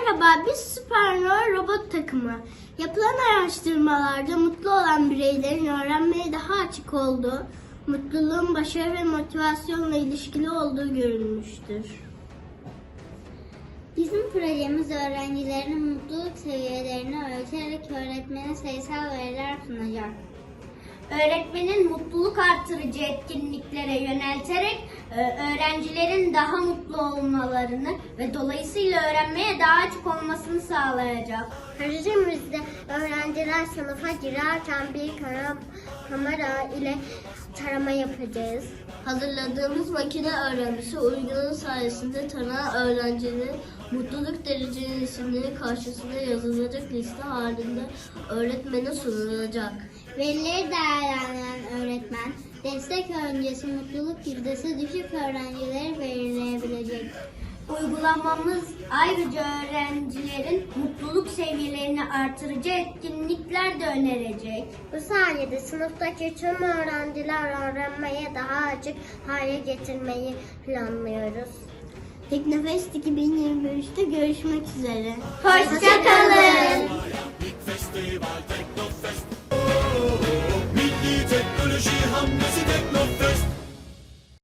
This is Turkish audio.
Merhaba, biz Supernova Robot takımı. Yapılan araştırmalarda mutlu olan bireylerin öğrenmeye daha açık olduğu, mutluluğun başarı ve motivasyonla ilişkili olduğu görülmüştür. Bizim projemiz öğrencilerin mutluluk seviyelerini ölçerek öğretmene sayısal veriler sunacak. Öğretmenin mutluluk artırıcı etkinliklere yönelterek e, öğrencilerin daha mutlu olmalarını ve dolayısıyla öğrenmeye daha açık olmasını sağlayacak. Projemizde öğrenciler sınıfa girerken bir kara- kamera ile tarama yapacağız. Hazırladığımız makine öğrenmesi uygulama sayesinde tanınan öğrencilerin mutluluk isimleri karşısında yazılacak liste halinde öğretmene sunulacak. Verileri değerlendiren öğretmen, destek öncesi mutluluk yüzdesi düşük öğrencileri belirleyebilecek. Uygulamamız ayrıca öğrencilerin mutluluk seviyelerini artırıcı etkinlikler de önerecek. Bu sayede sınıftaki tüm öğrenciler öğrenmeye daha açık hale getirmeyi planlıyoruz. Teknofest 2023'te görüşmek üzere. Hoşçakalın. Milli teknoloji hamlesi teknoloji.